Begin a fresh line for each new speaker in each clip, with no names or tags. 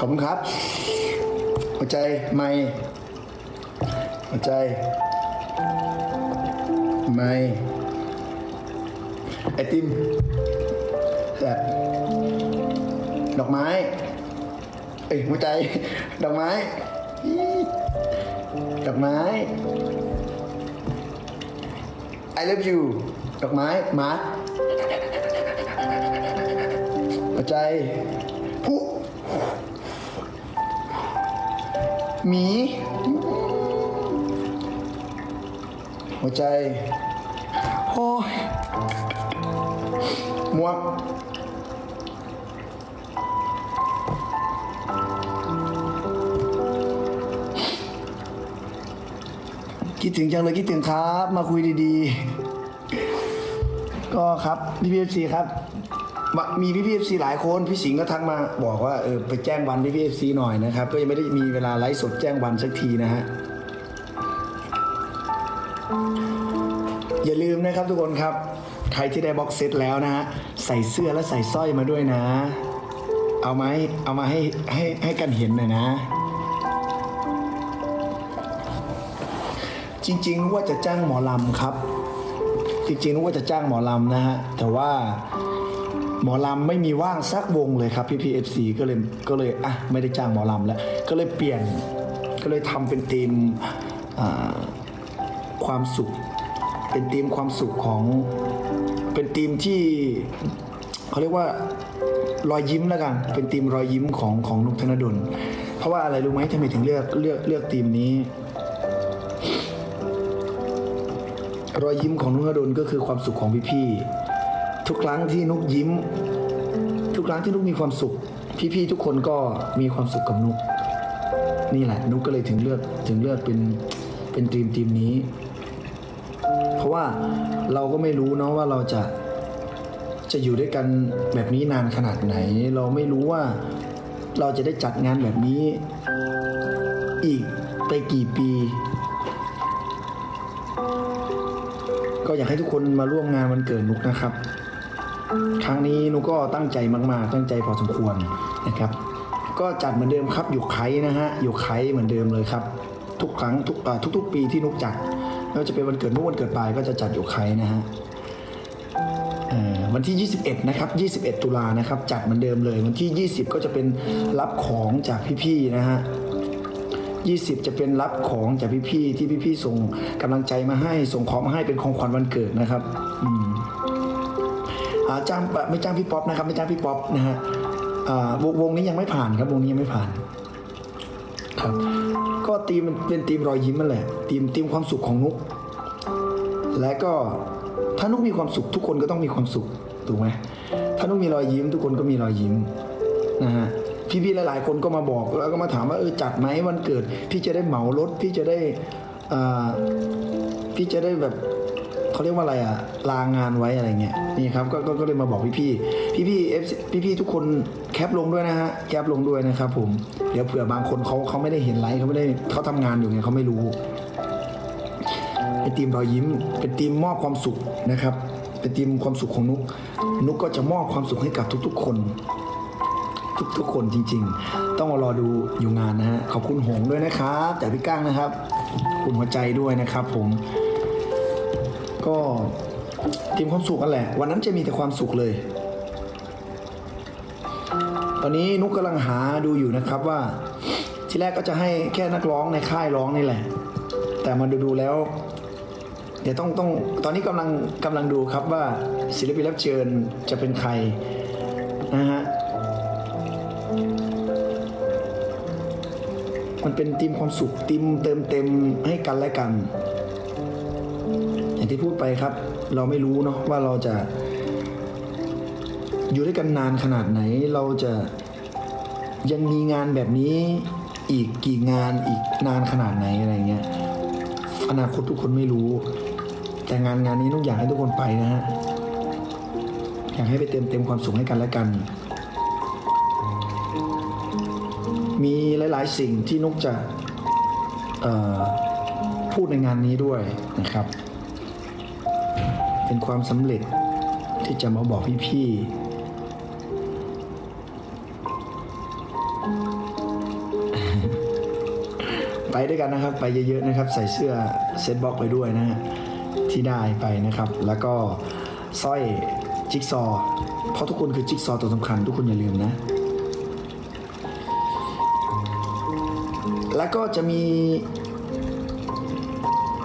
ขอบคุณครับ หัวใจไม่หัวใจ ไม่ไอติมแบบดอกไม้ เอ้ยหัวใจ ดอกไม้ ดอกไม้ I love you ดอกไม้หมาหัวใจ หมี หัวใจ โอ้ยหมวกคิดถึงจังเลยคิดถึงครับ มาคุยดีๆ ก็ครับพี่พีเอฟซีครับ มามีพี่พีเอฟซีหลายคนพี่สิงห์ก็ทักมาบอกว่าเออไปแจ้งวันพี่พีเอฟซีหน่อยนะครับ ก็ยังไม่ได้มีเวลาไลฟ์สดแจ้งวันสักทีนะฮะอย่าลืมนะครับทุกคนครับ ใครที่ได้บ็อกเซตแล้วนะฮะใส่เสื้อและใส่สร้อยมาด้วยนะ เอามาให้เอามาให้ให้ให้กันเห็นหน่อยนะ จริงๆว่าจะจ้างหมอลำครับ จริงๆว่าจะจ้างหมอลำนะฮะแต่ว่า หมอลำไม่มีว่างสักวงเลยครับพี่พีเอฟซีก็เลยก็เลยอะไม่ได้จ้างหมอลำแล้ว ก็เลยเปลี่ยนก็เลยทำเป็นธีมความสุข เป็นธีมความสุขของเป็นธีมที่เขาเรียกว่ารอยยิ้มแล้วกัน เป็นธีมรอยยิ้มของของนุกธนดลเพราะว่าอะไรรู้ไหมทำไมถึงเลือกเลือกเลือกธีมนี้ รอยยิ้มของนุกธนดลก็คือความสุขของพี่ๆ ทุกครั้งที่นุกยิ้ม ทุกครั้งที่นุกมีความสุข พี่ๆทุกคนก็มีความสุขกับนุก นี่แหละ นุกก็เลยถึงเลือกถึงเลือกเป็นเป็นทีมทีมนี้ เพราะว่าเราก็ไม่รู้เนาะว่าเราจะจะอยู่ด้วยกันแบบนี้นานขนาดไหน เราไม่รู้ว่าเราจะได้จัดงานแบบนี้อีกไปกี่ปี ก็อยากให้ทุกคนมาร่วมงานวันเกิดนุกนะครับ ครั้งนี้นุก็ตั้งใจมาก ๆ ตั้งใจพอสมควรนะครับ ก็จัดเหมือนเดิมครับอยู่ไคนะฮะอยู่ไคเหมือนเดิมเลยครับ ทุกครั้งทุกทุก ๆ ปีที่นุกจัดไม่ว่าจะเป็นวันเกิดนุกวันเกิดปลายก็จะจัดอยู่ไคนะฮะวันที่ 21 นะครับ 21 ตุลานะครับ จัดเหมือนเดิมเลย วันที่ 20 ก็จะเป็นรับของจากพี่ๆนะฮะ 20 จะเป็นรับของจากพี่ๆที่พี่ๆส่งกำลังใจมาให้ส่งของมาให้เป็นของขวัญวันเกิดนะครับ อืม จ้างไม่จ้างพี่ป๊อปนะครับ ไม่จ้างพี่ป๊อปนะฮะวงวงนี้ยังไม่ผ่านครับวงนี้ยังไม่ผ่านครับก็ตีมันเป็นตีมรอยยิ้มนั่นแหละตีมตีมความสุขของนุก และก็ถ้านุกมีความสุขทุกคนก็ต้องมีความสุขถูกไหมถ้านุกมีรอยยิ้ม ทุกคนก็มีรอยยิ้มนะฮะพี่ๆหลายๆคนก็มาบอกแล้วก็มาถามว่าเออจัดไหมวันเกิด พี่จะได้เหมารถพี่จะได้อ่าพี่จะได้แบบ เขาเรียกว่าอะไรอะลางงานไว้อะไรเงี้ยนี่ครับก็ก็ก็เลยมาบอกพี่พี่พี่พี่เอฟพี่พี่ทุกคนแคปลงด้วยนะฮะแคปลงด้วยนะครับผมเดี๋ยวเผื่อบางคนเขาเขาไม่ได้เห็นไลฟ์เขาไม่ได้เขาทำงานอยู่ไงเขาไม่รู้เป็นทีมรอยยิ้ม เป็นทีมมอบความสุขนะครับ เป็นทีมความสุขของนุก นุกก็จะมอบความสุขให้กับทุกๆคน ทุกๆคนจริง ๆ ต้องมารอดูอยู่งานนะฮะขอบคุณหงด้วยนะครับจากพี่ก้างนะครับขอบคุณหัวใจด้วยนะครับผม ก็ทีมความสุขกันแหละ วันนั้นจะมีแต่ความสุขเลย ตอนนี้นุกกำลังหาดูอยู่นะครับว่า ทีแรกก็จะให้แค่นักร้องในค่ายร้องนี่แหละ แต่มาดูดูแล้ว เดี๋ยวต้องต้องตอนนี้กำลังกำลังดูครับว่าศิลปินรับเชิญจะเป็นใครนะฮะมันเป็นทีมความสุขทีมเติมเต็มให้กันและกัน อย่างที่พูดไปครับ เราไม่รู้เนาะว่าเราจะ อยู่ด้วยกันนานขนาดไหน เราจะยังมีงานแบบนี้อีกกี่งานอีกนานขนาดไหนอะไรเงี้ยอนาคตทุกคนไม่รู้ แต่งานงานนี้ต้องอยากให้ทุกคนไปนะฮะอยากให้ไปเต็มเต็มความสุขให้กันและกัน มีหลาย ๆ สิ่งที่นุกจะพูดในงานนี้ด้วยนะครับ เป็นความสำเร็จที่จะมาบอกพี่ๆ ไปด้วยกันนะครับ ไปเยอะๆนะครับ ใส่เสื้อเซตบ็อกไปด้วยนะฮะที่ได้ไปนะครับ แล้วก็สร้อยจิ๊กซอ เพราะทุกคนคือจิ๊กซอตัวสำคัญ ทุกคนอย่าลืมนะ แล้วก็จะมี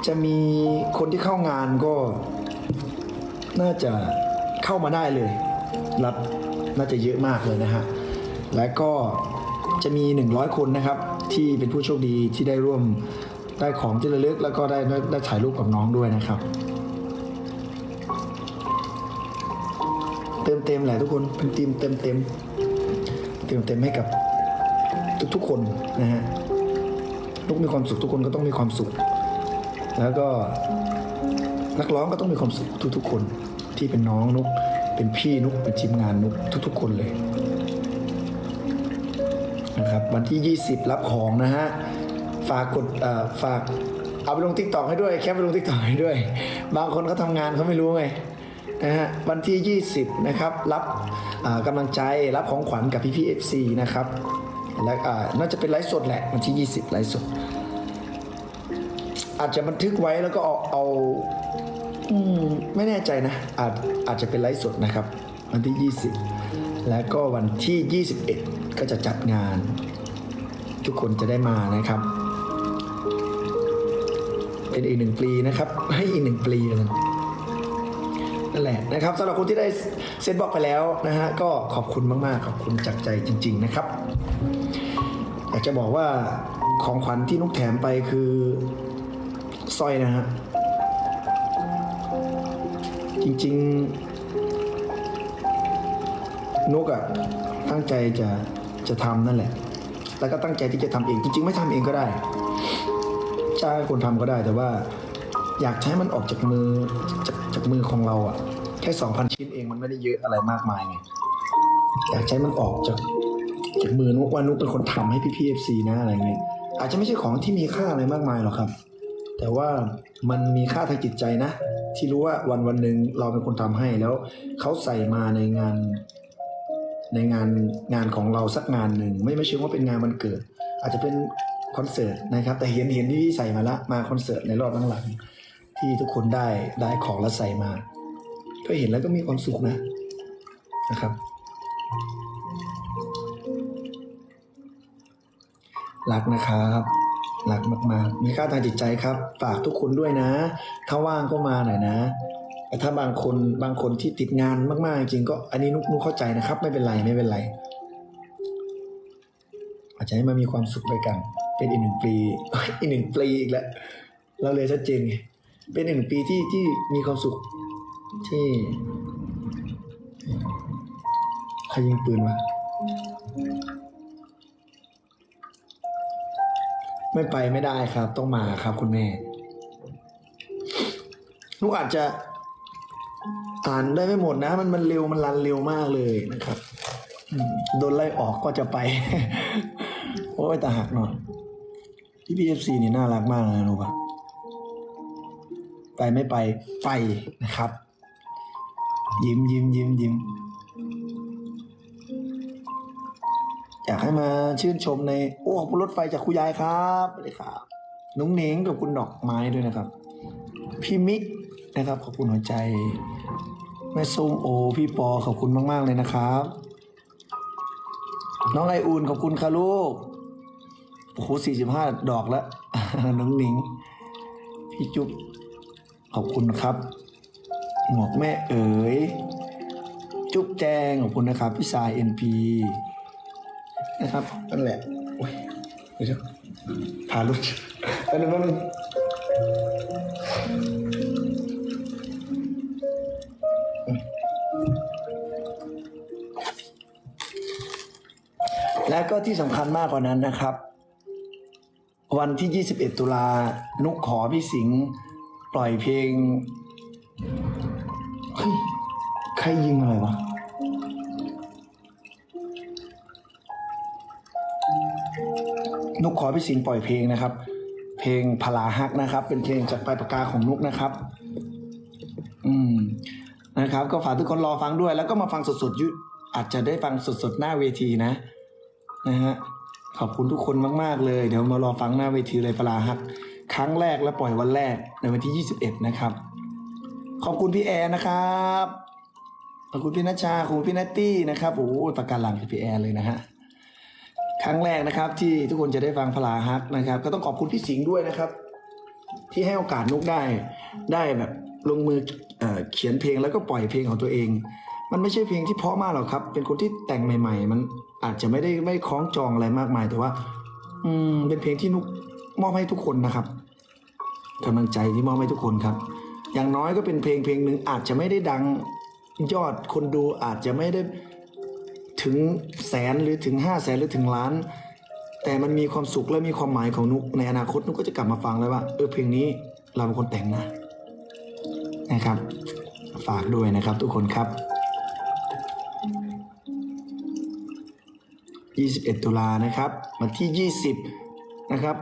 จะมีคนที่เข้างานก็ น่าจะเข้ามาได้เลย รับน่าจะเยอะมากเลยนะฮะ แล้วก็จะมี 100 คนนะครับ ที่เป็นผู้โชคดีที่ได้ร่วมได้ของที่ระลึก แล้วก็ได้ได้ถ่ายรูปกับน้องด้วยนะครับ เติมเต็มแหละทุกคนเป็นทีมเต็มเต็มเติมเต็มให้กับทุกๆคนนะฮะทุกมีความสุขทุกคนก็ต้องมีความสุข แล้วก็ นักร้องก็ต้องมีความสุขทุก ๆ คนที่เป็นน้องนุก เป็นพี่นุกเป็นทีมงานนุกทุก ๆ คนเลยนะครับวันที่ 20 รับของนะฮะ ฝากกดฝากเอาไปลงทิกตอกให้ด้วย แคปไปลงทิกตอกให้ด้วย บางคนเขาทำงานเขาไม่รู้ไงนะฮะวันที่ 20 นะครับ รับกำลังใจรับของขวัญกับพี่พี่เอฟซีนะครับ และน่าจะเป็นไลฟ์สดแหละวันที่ 20 ไลฟ์สด อาจจะบันทึกไว้แล้วก็เอาเอา อืมไม่แน่ใจนะ อาจอาจจะเป็นไลฟ์สดนะครับ วันที่ 20 แล้วก็วันที่ 21 ก็จะจัดงาน ทุกคนจะได้มานะครับ เป็นอีกหนึ่งปีนะครับ ให้อีกหนึ่งปีนั่นแหละนะครับสำหรับคนที่ได้เซ็นบอกไปแล้วนะฮะก็ขอบคุณมาก ๆ ขอบคุณจากใจจริง ๆ นะครับอยากจะบอกว่าของขวัญที่นุกแถมไปคือสร้อยนะฮะ จริง ๆนุกอะตั้งใจจะจะทำนั่นแหละ แล้วก็ตั้งใจที่จะทำเอง จริง ๆ ไม่ทำเองก็ได้ จ้างคนทำก็ได้ แต่ว่า อยากใช้มันออกจากมือจากจากมือของเราอะแค่สองพันชิ้นเองมันไม่ได้เยอะอะไรมากมายไงอยากใช้มันออกจากจากมือนุกว่านุกเป็นคนทำให้พี่พีเอฟซีนะอะไรเงี้ยอาจจะไม่ใช่ของที่มีค่าอะไรมากมายหรอกครับ แต่ว่ามันมีค่าทางจิตใจนะ ที่รู้ว่าวันวันหนึ่งเราเป็นคนทำให้แล้วเขาใส่มาในงาน ในงานงานของเราสักงานหนึ่งไม่ไม่เชื่อว่าเป็นงานมันเกิด อาจจะเป็นคอนเสิร์ตนะครับ แต่เห็นเห็นที่พี่ใส่มาละมาคอนเสิร์ตในรอบหลังๆที่ทุกคนได้ได้ของแล้วใส่มาก็เห็นแล้วก็มีความสุขนะนะครับ รักนะครับ รักมากๆ มีค่าทางจิตใจครับ ฝากทุกคนด้วยนะ ถ้าว่างก็มาหน่อยนะแต่ถ้าบางคนบางคนที่ติดงานมากๆ จริงก็อันนี้นุกนุกเข้าใจนะครับ ไม่เป็นไรไม่เป็นไร อาจจะให้มามีความสุขด้วยกัน เป็นอีกหนึ่งปีอีกหนึ่งปีอีกแล้วเราเลยชัดเจนไงเป็นหนึ่งปีที่ที่มีความสุขที่ใครยิงปืนวะ ไม่ไปไม่ได้ครับ ต้องมาครับคุณแม่นุกอาจจะอ่านได้ไม่หมดนะ มันมันเร็วมันรันเร็วมากเลยนะครับโดนไล่ออกก็จะไป โอ้ยตาหักหน่อยพี่พีเอฟซีนี่น่ารักมากเลยรู้ปะไปไม่ไปไปนะครับ ยิ้มยิ้มยิ้มยิ้ม อยากให้มาชื่นชมใน โอ้ขอบคุณรถไฟจากคุณยายครับสวัสดีครับนุ้งเน้งกับคุณดอกไม้ด้วยนะครับ พี่มิกนะครับ ขอบคุณหัวใจ แม่ส้มโอ พี่ปอขอบคุณมาก ๆ เลยนะครับ น้องไออุ่นขอบคุณค่ะลูกโอ้โหสี่สิบห้าดอกแล้วน้องหนิง พี่จุ๊บขอบคุณครับ หมวกแม่เอ๋ย จุ๊บแจงขอบคุณนะครับ พี่สายเอ็นพี นะครับนั่นแหละโอ้ยเดี๋ยวพาลุดแป๊บนึงแป๊บนึงแล้วก็ที่สำคัญมากกว่านั้นนะครับ วันที่ 21 ตุลา นุกขอพี่สิงห์ปล่อยเพลง เฮ้ย ใครยิงอะไรวะ นุกขอพี่สิงห์ปล่อยเพลงนะครับ เพลงพลาฮักนะครับ เป็นเพลงจากปลายปากกาของนุกนะครับ อืมนะครับ ก็ฝากทุกคนรอฟังด้วย แล้วก็มาฟังสดๆยุอาจจะได้ฟังสดๆหน้าเวทีนะ นะฮะขอบคุณทุกคนมากๆเลย เดี๋ยวมารอฟังหน้าเวทีเลยปลาฮัก ครั้งแรกและปล่อยวันแรกในวันที่ 21 นะครับ ขอบคุณพี่แอร์นะครับขอบคุณพี่นัชชาขอบคุณพี่นัตตี้นะครับโอ้ประการหลังพี่แอร์เลยนะฮะ ครั้งแรกนะครับ ที่ทุกคนจะได้ฟังพลาฮักนะครับ ก็ต้องขอบคุณพี่สิงห์ด้วยนะครับ ที่ให้โอกาสนุกได้ ได้แบบลงมือเอเขียนเพลงแล้วก็ปล่อยเพลงของตัวเอง มันไม่ใช่เพลงที่เพาะมากหรอกครับ เป็นคนที่แต่งใหม่ ๆ มันอาจจะไม่ได้ไม่คล้องจองอะไรมากมายแต่ว่า อืมเป็นเพลงที่นุกมอบให้ทุกคนนะครับกำลังใจที่มอบให้ทุกคนครับ อย่างน้อยก็เป็นเพลงเพลงหนึ่งอาจจะไม่ได้ดังยอดคนดูอาจจะไม่ได้ ถึงแสนหรือถึงห้าแสนหรือถึงล้าน แต่มันมีความสุขและมีความหมายของนุกในอนาคตนุกก็จะกลับมาฟังเลยว่าเออเพลงนี้เราเป็นคนแต่งนะนะครับ ฝากด้วยนะครับทุกคนครับ 21 ตุลานะครับ วันที่ 20 นะครับ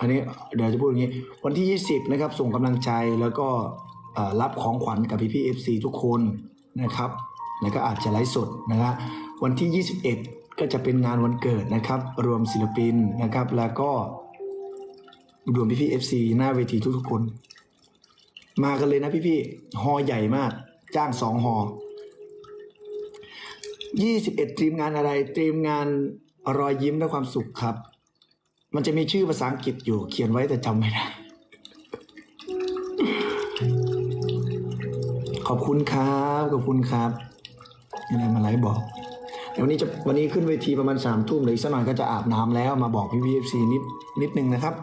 อันนี้เดี๋ยวจะพูดอย่างนี้ วันที่ 20 นะครับ ส่งกำลังใจแล้วก็รับของขวัญกับพี่พี่เอฟซีทุกคนนะครับ แล้วก็อาจจะไลฟ์สดนะครับ วันที่ 21 ก็จะเป็นงานวันเกิดนะครับ รวมศิลปินนะครับ แล้วก็รวมพี่พี่เอฟซีหน้าเวทีทุกๆคน มากันเลยนะพี่พี่ฮอใหญ่มาก จ้างสองฮอยี่สิบเอ็ดทีมงานอะไรทีมงานรอยยิ้มและความสุขครับ มันจะมีชื่อภาษาอังกฤษอยู่ เขียนไว้แต่จำไม่ได้ ขอบคุณครับ ขอบคุณครับอะไรมาไลฟ์บอก เดี๋ยววันนี้จะวันนี้ขึ้นเวทีประมาณสามทุ่มเลยอีกสักหน่อยก็จะอาบน้ำแล้วมาบอกพี่พีเอฟซีนิดนิดนึงนะครับ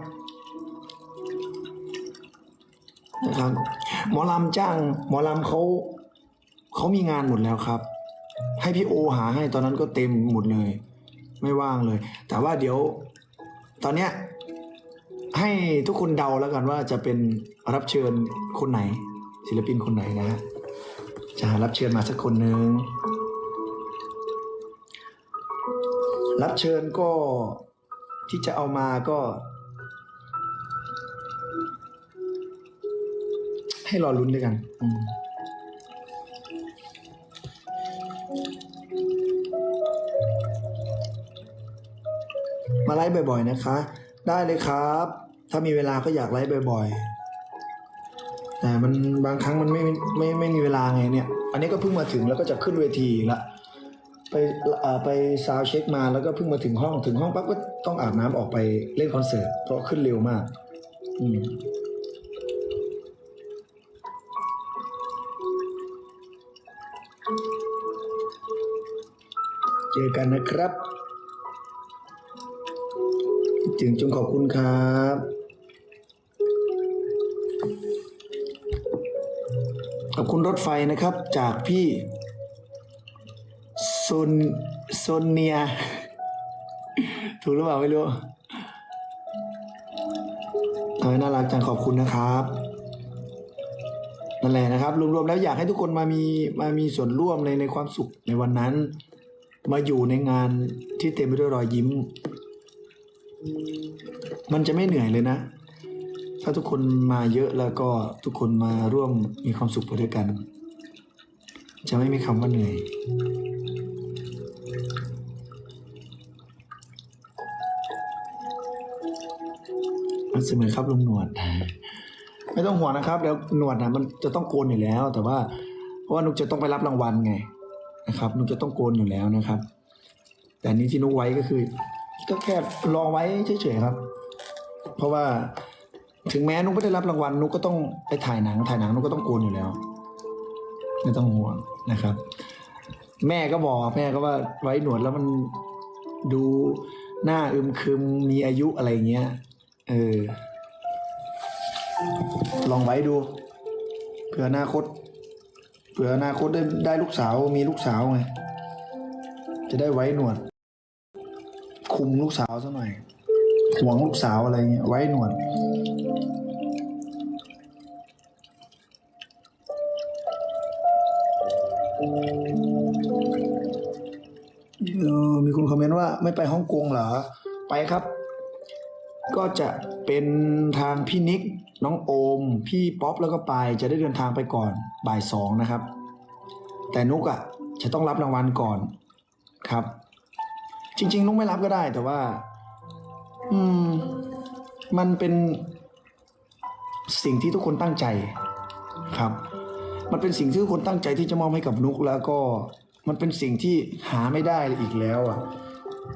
นะครับหมอลำจ้างหมอลำเขาเขามีงานหมดแล้วครับ ให้พี่โอหาให้ตอนนั้นก็เต็มหมดเลย ไม่ว่างเลย แต่ว่าเดี๋ยวตอนเนี้ยให้ทุกคนเดาแล้วกันว่าจะเป็นรับเชิญคนไหน ศิลปินคนไหนนะฮะจะรับเชิญมาสักคนหนึ่ง รับเชิญก็ที่จะเอามาก็ ให้รอลุ้นด้วยกัน อืมมาไลฟ์บ่อย ๆ นะคะ ได้เลยครับ ถ้ามีเวลาก็อยากไลฟ์บ่อย ๆ แต่มันบางครั้งมันไม่ไม่ไม่มีเวลาไงเนี่ย อันนี้ก็เพิ่งมาถึงแล้วก็จะขึ้นเวทีละ ไปไปซาวเช็คมาแล้วก็เพิ่งมาถึงห้องถึงห้องปั๊บก็ต้องอาบน้ำออกไปเล่นคอนเสิร์ตเพราะขึ้นเร็วมาก อืมเจอกันนะครับ จึงจงขอบคุณครับขอบคุณรถไฟนะครับจากพี่ ซนโซนเนีย ถูกหรือเปล่าไม่รู้เออน่ารักจังขอบคุณนะครับนั่นแหละนะครับ รวมๆแล้วอยากให้ทุกคนมามีมามีส่วนร่วมในในความสุขในวันนั้น มาอยู่ในงานที่เต็มไปด้วยรอยยิ้ม มันจะไม่เหนื่อยเลยนะ ถ้าทุกคนมาเยอะแล้วก็ทุกคนมาร่วมมีความสุขไปด้วยกัน จะไม่มีคำว่าเหนื่อย มันเสมอครับลุงหนวด ไม่ต้องห่วงนะครับเดี๋ยวหนวดนะมันจะต้องโกนอยู่แล้ว แต่ว่าเพราะว่านุกจะต้องไปรับรางวัลไงนะครับ นุกจะต้องโกนอยู่แล้วนะครับ แต่อันนี้ที่นุกไว้ก็คือ ก็แค่รอไว้เฉยๆครับ เพราะว่าถึงแม้นุกไม่ได้รับรางวัลนุกก็ต้องไปถ่ายหนัง ถ่ายหนังนุกก็ต้องโกนอยู่แล้ว ไม่ต้องห่วงนะครับ แม่ก็บอกแม่ก็ว่าไว้หนวดแล้วมันดูหน้าอึมครึมมีอายุอะไรเงี้ย เออ ลองไว้ดู เผื่ออนาคต เผื่ออนาคตได้ได้ลูกสาวมีลูกสาวไง จะได้ไว้หนวด คุมลูกสาวซะหน่อยห่วงลูกสาวอะไรเงี้ยไว้หนวดมีคนคอมเมนต์ว่าไม่ไปฮ่องกงเหรอ ไปครับ ก็จะเป็นทางพี่นิกน้องโอม พี่ป๊อปแล้วก็ปายจะได้เดินทางไปก่อนบ่ายสองนะครับ แต่นุกอะ่ะจะต้องรับรางวัลก่อนครับ จริง ๆ นุกไม่รับก็ได้ แต่ว่า อืม มันเป็นสิ่งที่ทุกคนตั้งใจครับ มันเป็นสิ่งที่ทุกคนตั้งใจที่จะมอบให้กับนุกแล้วก็มันเป็นสิ่งที่หาไม่ได้อีกแล้วอะ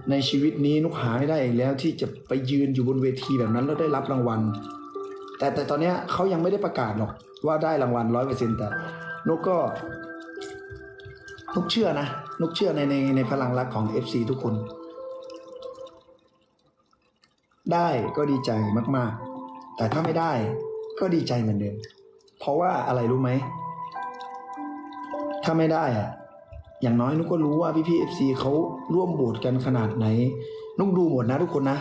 ในชีวิตนี้นุกหาไม่ได้อีกแล้ว ที่จะไปยืนอยู่บนเวทีแบบนั้นแล้วได้รับรางวัล แต่แต่ตอนนี้เขายังไม่ได้ประกาศหรอกว่าได้รางวัลร้อยเปอร์เซ็นต์แต่นุกก็นุกเชื่อนะนุกเชื่อในในในพลังรักของ FC ทุกคน ได้ก็ดีใจมาก ๆ แต่ถ้าไม่ได้ก็ดีใจเหมือนเดิมเพราะว่าอะไรรู้ไหมถ้าไม่ได้อะ อย่างน้อยนุกก็รู้ว่าพี่พี่เอฟซีเขาร่วมโหวตกันขนาดไหน นุกดูหมดนะทุกคนนะ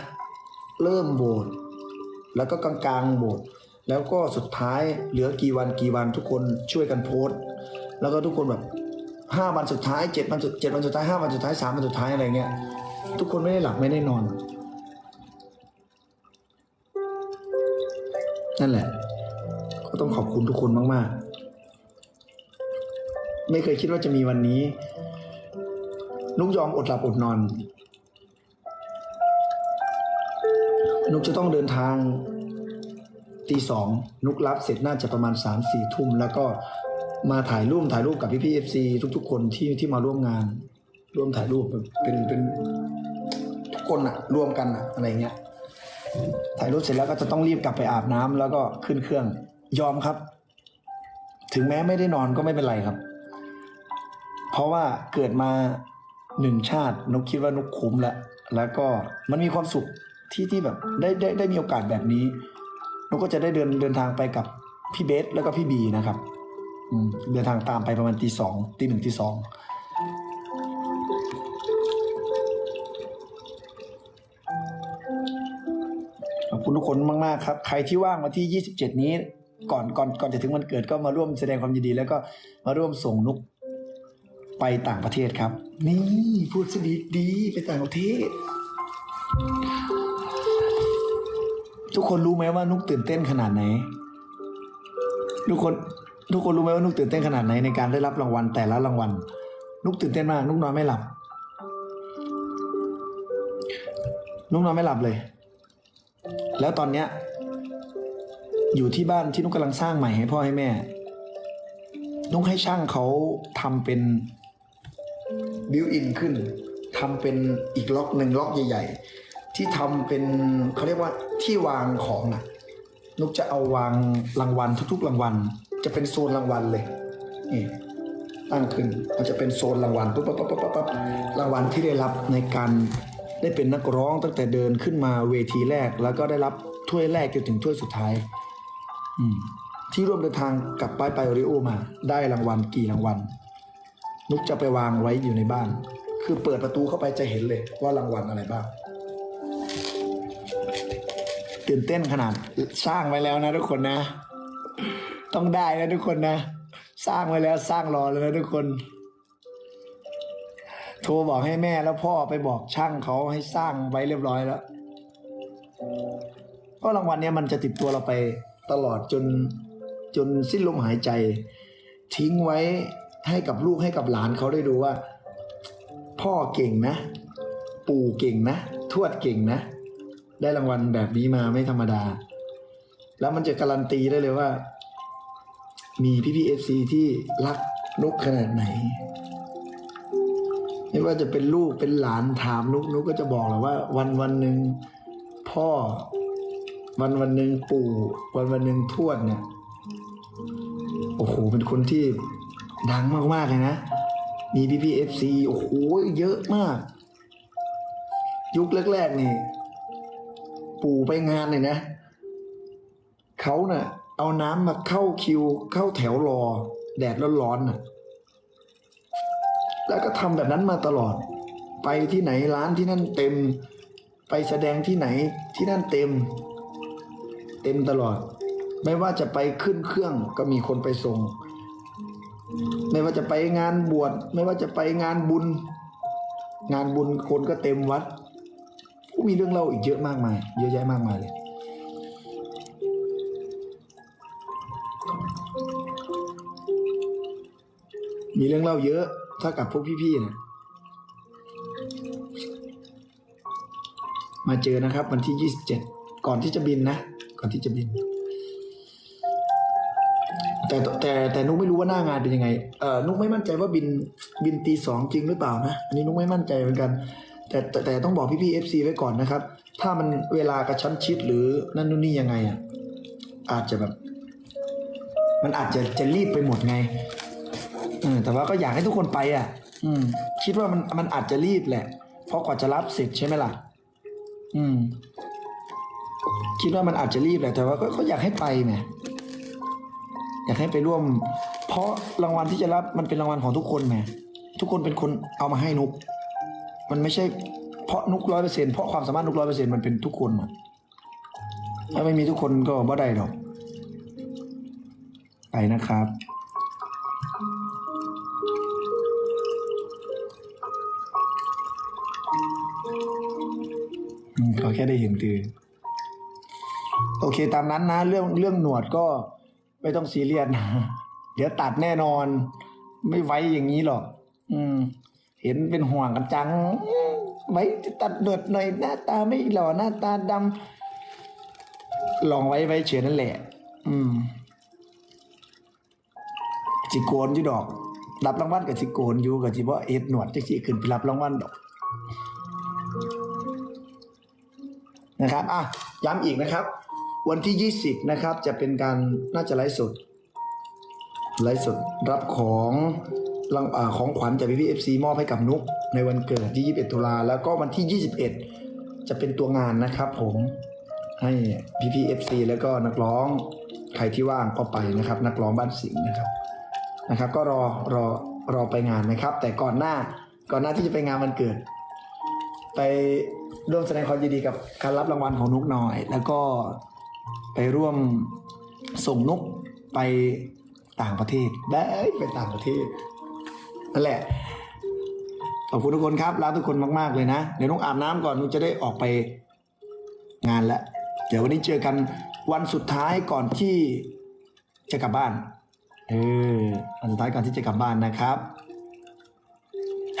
เริ่มโหวตแล้วก็กลางๆโหวตแล้วก็สุดท้ายเหลือกี่วันกี่วันทุกคนช่วยกันโพสต์ แล้วก็ทุกคนแบบห้าวันสุดท้ายเจ็ดวันสุดเจ็ดวันสุดท้ายห้าวันสุดท้ายสามวันสุดท้ายอะไรเงี้ย ทุกคนไม่ได้หลับไม่ได้นอน นั่นแหละ ก็ต้องขอบคุณทุกคนมาก ๆ ไม่เคยคิดว่าจะมีวันนี้ นุกยอมอดหลับอดนอน นุกจะต้องเดินทางตีสองนุกรับเสร็จน่าจะประมาณสามสี่ทุ่ม แล้วก็มาถ่ายรูปถ่ายรูปกับพี่พี่เอฟซีทุก ๆ คนที่ที่มาร่วมงาน ร่วมถ่ายรูปเป็นเป็นทุกคนอะรวมกันอะอะไรเงี้ยถ่ายรูปเสร็จแล้วก็จะต้องรีบกลับไปอาบน้ำแล้วก็ขึ้นเครื่องยอมครับ ถึงแม้ไม่ได้นอนก็ไม่เป็นไรครับ เพราะว่าเกิดมาหนึ่งชาตินุกคิดว่านุกคุ้มแล้วแล้วก็มันมีความสุขที่ที่แบบได้ได้ได้มีโอกาสแบบนี้นุกก็จะได้เดินเดินทางไปกับพี่เบสแล้วก็พี่บีนะครับเดินทางตามไปประมาณตีสองตีหนึ่งตีสองขอบคุณทุกคนมาก ๆ ครับ ใครที่ว่างวันที่ 27 นี้ก่อนก่อนก่อนจะถึงวันเกิดก็มาร่วมแสดงความยินดี แล้วก็มาร่วมส่งนุก ไปต่างประเทศครับ นี่พูดสดีดีไปต่างประเทศ ทุกคนรู้ไหมว่านุกตื่นเต้นขนาดไหน ทุกคนทุกคนรู้ไหมว่านุกตื่นเต้นขนาดไหนในการได้รับรางวัลแต่ละรางวัล นุกตื่นเต้นมาก นุกนอนไม่หลับ นุกนอนไม่หลับเลย แล้วตอนเนี้ยอยู่ที่บ้านที่นุกกำลังสร้างใหม่ให้พ่อให้แม่ นุกให้ช่างเขาทำเป็น บิวอินขึ้นทำเป็นอีกล็อกหนึ่งล็อกใหญ่ ๆ ที่ทำเป็นเขาเรียกว่าที่วางของน่ะนุกจะเอาวางรางวัลทุกๆรางวัล จะเป็นโซนรางวัลเลยนี่ตั้งขึ้นมันจะเป็นโซนรางวัลปุ๊บปั๊บปั๊บปั๊บปั๊บรางวัลที่ได้รับในการได้เป็นนักร้องตั้งแต่เดินขึ้นมาเวทีแรก แล้วก็ได้รับถ้วยแรกจนถึงถ้วยสุดท้าย อืมที่ร่วมเดินทางกับป้ายไปโอริโอมา ได้รางวัลกี่รางวัล นุกจะไปวางไว้อยู่ในบ้าน คือเปิดประตูเข้าไปจะเห็นเลยว่ารางวัลอะไรบ้างตื่นเต้นขนาด สร้างไว้แล้วนะทุกคนนะ ต้องได้นะทุกคนนะ สร้างไว้แล้วสร้างรอเลยนะทุกคน โทรบอกให้แม่แล้วพ่อไปบอกช่างเขาให้สร้างไว้เรียบร้อยแล้วเพราะรางวัลเนี้ยมันจะติดตัวเราไปตลอดจนจนสิ้นลมหายใจ ทิ้งไว้ ให้กับลูกให้กับหลานเขาได้ดูว่า พ่อเก่งนะ ปู่เก่งนะทวดเก่งนะ ได้รางวัลแบบนี้มาไม่ธรรมดา แล้วมันจะการันตีได้เลยว่า มีพี่พีเอฟซีที่รักนุกขนาดไหน ไม่ว่าจะเป็นลูกเป็นหลานถามนุกนุกก็จะบอกแหละว่า วันวันหนึ่งพ่อ วันวันหนึ่งปู่ วันวันหนึ่งทวดเนี่ยโอ้โหเป็นคนที่ ดังมากๆเลยนะ มีพี่พีเอฟซีโอ้โหเยอะมาก ยุคแรกๆนี่ ปู่ไปงานเลยนะ เขาเนะ่ะ เอาน้ำมาเข้าคิว เข้าแถวรอ แดดร้อนๆน่ะ แล้วก็ทำแบบนั้นมาตลอด ไปที่ไหนร้านที่นั่นเต็ม ไปแสดงที่ไหนที่นั่นเต็ม เต็มตลอด ไม่ว่าจะไปขึ้นเครื่องก็มีคนไปส่ง ไม่ว่าจะไปงานบวชไม่ว่าจะไปงานบุญ งานบุญคนก็เต็มวัดผู้มีเรื่องเล่าอีกเยอะมากมาย เยอะแยะมากมายเลย มีเรื่องเล่าเยอะถ้ากับพวกพี่ๆนะมาเจอนะครับ วันที่ยี่สิบเจ็ดก่อนที่จะบินนะ ก่อนที่จะบิน แต่แต่แต่นุกไม่รู้ว่าหน้างานเป็นยังไงเออนุกไม่มั่นใจว่าบินบินตีสองจริงหรือเปล่านะอันนี้นุกไม่มั่นใจเหมือนกัน แต่แต่แต่ต้องบอกพี่พี่เอฟซีไว้ก่อนนะครับ ถ้ามันเวลากระชั้นชิดหรือนั่นนู่นนี่ยังไงอะอาจจะแบบ มันอาจจะจะรีบไปหมดไงเออแต่ว่าก็อยากให้ทุกคนไปอะ อืม คิดว่ามันมันอาจจะรีบแหละ เพราะกว่าจะรับเสร็จใช่ไหมล่ะ อืม คิดว่ามันอาจจะรีบแหละแต่ว่าก็ก็อยากให้ไปแหมอยากให้ไปร่วม เพราะรางวัลที่จะรับมันเป็นรางวัลของทุกคนแหมทุกคนเป็นคนเอามาให้นุก มันไม่ใช่เพราะนุกร้อยเปอร์เซ็นเพราะความสามารถนุกร้อยเปอร์เซ็นมันเป็นทุกคนอะถ้าไม่มีทุกคนก็บ่ได้หรอก ไปนะครับอืมขอแค่ได้เห็นตือ โอเคตามนั้นนะ เรื่องเรื่องหนวดก็ ไม่ต้องซีเรียสเดี๋ยวตัดแน่นอน ไม่ไว้อย่างนี้หรอก อืม เห็นเป็นห่วงกันจังอืมไว้ตัดหนวดหน่อยหน้าตาไม่หล่อหน้าตาดำลองไว้ไว้เฉยนั่นแหละ อืมจิโกนอยู่ดอก รับรางวัลกับจิโกนอยู่กับจิบ่เอ็ดหนวดจะสิขึ้นไปรับรางวัลดอก นะครับ อะ ย้ำอีกนะครับ วันที่ 20 นะครับจะเป็นการน่าจะไลฟ์สดไลฟ์สดรับของรางของขวัญจากพี่พีเอฟซีมอบให้กับนุก ในวันเกิดที่ 21 ตุลาแล้วก็วันที่ 21 จะเป็นตัวงานนะครับผมให้พี่พีเอฟซีแล้วก็นักร้องใครที่ว่างก็ไปนะครับ นักร้องบ้านสิงห์นะครับนะครับ ก็รอรอรอไปงานนะครับ แต่ก่อนหน้าก่อนหน้าที่จะไปงานวันเกิด ไปร่วมแสดงความยินดีกับการรับรางวัลของนุกหน่อย แล้วก็ ไปร่วมส่งนุกไปต่างประเทศได้ไปต่างประเทศนั่นแหละขอบคุณทุกคนครับรักทุกคนมาก ๆ เลยนะ เดี๋ยวนุกอาบน้ำก่อนนุกจะได้ออกไปงานแล้ว เดี๋ยววันนี้เจอกันวันสุดท้ายก่อนที่จะกลับบ้าน เออวันสุดท้ายก่อนที่จะกลับบ้านนะครับ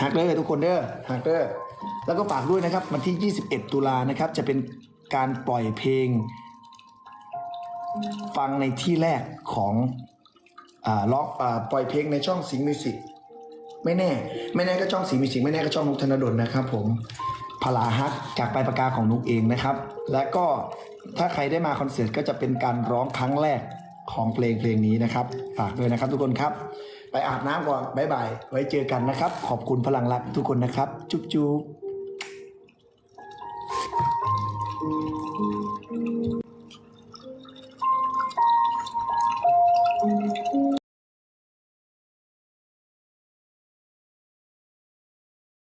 หักเด้อทุกคนเด้อหักเด้อแล้วก็ฝากด้วยนะครับ วันที่ 21 ตุลานะครับ จะเป็นการปล่อยเพลง ฟังในที่แรกของอ่าล็อกอ่าปล่อยเพลงในช่องสิงห์มิวสิกไม่แน่ ไม่แน่ก็ช่องสิงห์มิวสิกไม่แน่ก็ช่องนุกธนดลนะครับ ผมพลาฮักจากปลายปากกาของนุกเองนะครับ และก็ถ้าใครได้มาคอนเสิร์ตก็จะเป็นการร้องครั้งแรกของเพลงเพลงนี้นะครับฝากด้วยนะครับทุกคนครับ ไปอาบน้ำก่อนบ๊ายบายไว้เจอกันนะครับ ขอบคุณพลังรักทุกคนนะครับ จุ๊บจุ๊บ Thank you.